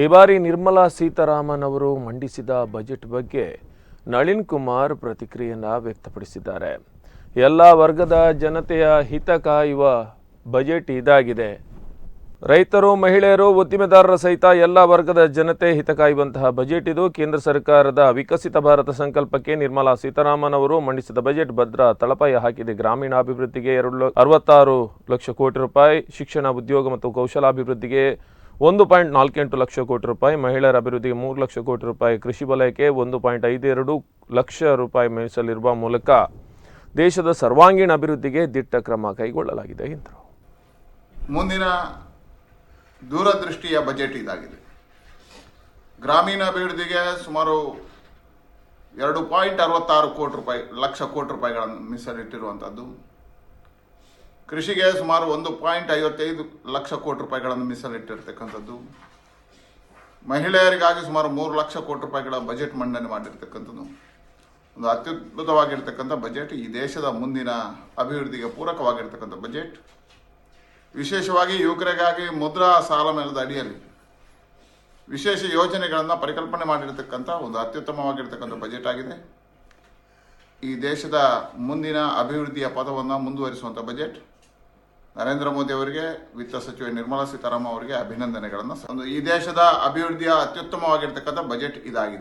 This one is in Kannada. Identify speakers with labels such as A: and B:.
A: ಈ ಬಾರಿ ನಿರ್ಮಲಾ ಸೀತಾರಾಮನ್ ಅವರು ಮಂಡಿಸಿದ ಬಜೆಟ್ ಬಗ್ಗೆ ನಳಿನ್ ಕುಮಾರ್ ಪ್ರತಿಕ್ರಿಯೆಯನ್ನ ವ್ಯಕ್ತಪಡಿಸಿದ್ದಾರೆ. ಎಲ್ಲ ವರ್ಗದ ಜನತೆಯ ಹಿತ ಕಾಯುವ ಬಜೆಟ್ ಇದಾಗಿದೆ. ರೈತರು, ಮಹಿಳೆಯರು, ಉದ್ದಿಮೆದಾರರ ಸಹಿತ ಎಲ್ಲ ವರ್ಗದ ಜನತೆ ಹಿತ ಕಾಯುವಂತಹ ಬಜೆಟ್ ಇದು. ಕೇಂದ್ರ ಸರ್ಕಾರದ ವಿಕಸಿತ ಭಾರತ ಸಂಕಲ್ಪಕ್ಕೆ ನಿರ್ಮಲಾ ಸೀತಾರಾಮನ್ ಅವರು ಮಂಡಿಸಿದ ಬಜೆಟ್ ಭದ್ರ ತಳಪಾಯ ಹಾಕಿದೆ. ಗ್ರಾಮೀಣಾಭಿವೃದ್ಧಿಗೆ ಎರಡು ಲ- ಅರವತ್ತಾರು ಲಕ್ಷ ಕೋಟಿ ರೂಪಾಯಿ, ಶಿಕ್ಷಣ, ಉದ್ಯೋಗ ಮತ್ತು ಕೌಶಲಾಭಿವೃದ್ಧಿಗೆ ಒಂದು ಪಾಯಿಂಟ್ ನಾಲ್ಕೆಂಟು ಲಕ್ಷ ಕೋಟಿ ರೂಪಾಯಿ, ಮಹಿಳೆಯರ ಅಭಿವೃದ್ಧಿಗೆ ಮೂರು ಲಕ್ಷ ಕೋಟಿ ರೂಪಾಯಿ, ಕೃಷಿ ವಲಯಕ್ಕೆ ಒಂದು ಪಾಯಿಂಟ್ ಐದೆರಡು ಲಕ್ಷ ರೂಪಾಯಿ ಮೀಸಲಿರುವ ಮೂಲಕ ದೇಶದ ಸರ್ವಾಂಗೀಣ ಅಭಿವೃದ್ಧಿಗೆ ದಿಟ್ಟ ಕ್ರಮ ಕೈಗೊಳ್ಳಲಾಗಿದೆ ಎಂದರು.
B: ಮುಂದಿನ ದೂರದೃಷ್ಟಿಯ ಬಜೆಟ್ ಇದಾಗಿದೆ. ಗ್ರಾಮೀಣ ಅಭಿವೃದ್ಧಿಗೆ ಸುಮಾರು ಎರಡು ಪಾಯಿಂಟ್ ಅರವತ್ತಾರು ಕೋಟಿ ರೂಪಾಯಿ, ಲಕ್ಷ ಕೋಟಿ ರೂಪಾಯಿಗಳನ್ನು ಮೀಸಲಿಟ್ಟಿರುವಂಥದ್ದು ಕೃಷಿಗೆ ಸುಮಾರು ಒಂದು ಪಾಯಿಂಟ್ ಐವತ್ತೈದು ಲಕ್ಷ ಕೋಟಿ ರೂಪಾಯಿಗಳನ್ನು ಮೀಸಲಿಟ್ಟಿರ್ತಕ್ಕಂಥದ್ದು. ಮಹಿಳೆಯರಿಗಾಗಿ ಸುಮಾರು ಮೂರು ಲಕ್ಷ ಕೋಟಿ ರೂಪಾಯಿಗಳ ಬಜೆಟ್ ಮಂಡನೆ ಮಾಡಿರ್ತಕ್ಕಂಥದ್ದು. ಒಂದು ಅತ್ಯದ್ಭುತವಾಗಿರ್ತಕ್ಕಂಥ ಬಜೆಟ್, ಈ ದೇಶದ ಮುಂದಿನ ಅಭಿವೃದ್ಧಿಗೆ ಪೂರಕವಾಗಿರ್ತಕ್ಕಂಥ ಬಜೆಟ್. ವಿಶೇಷವಾಗಿ ಯುವಕರಿಗಾಗಿ ಮುದ್ರಾ ಸಾಲ ಮೇಲದ ಅಡಿಯಲ್ಲಿ ವಿಶೇಷ ಯೋಜನೆಗಳನ್ನು ಪರಿಕಲ್ಪನೆ ಮಾಡಿರ್ತಕ್ಕಂಥ ಒಂದು ಅತ್ಯುತ್ತಮವಾಗಿರ್ತಕ್ಕಂಥ ಬಜೆಟ್ ಆಗಿದೆ. ಈ ದೇಶದ ಮುಂದಿನ ಅಭಿವೃದ್ಧಿಯ ಪದವನ್ನು ಮುಂದುವರಿಸುವಂಥ ಬಜೆಟ್. ನರೇಂದ್ರ ಮೋದಿ ಅವರಿಗೆ, ವಿತ್ತ ಸಚಿವೆ ನಿರ್ಮಲಾ ಸೀತಾರಾಮನ್ ಅವರಿಗೆ ಅಭಿನಂದನೆಗಳನ್ನು. ಈ ದೇಶದ ಅಭಿವೃದ್ಧಿಯ ಅತ್ಯುತ್ತಮವಾಗಿರ್ತಕ್ಕಂಥ ಬಜೆಟ್ ಇದಾಗಿದೆ.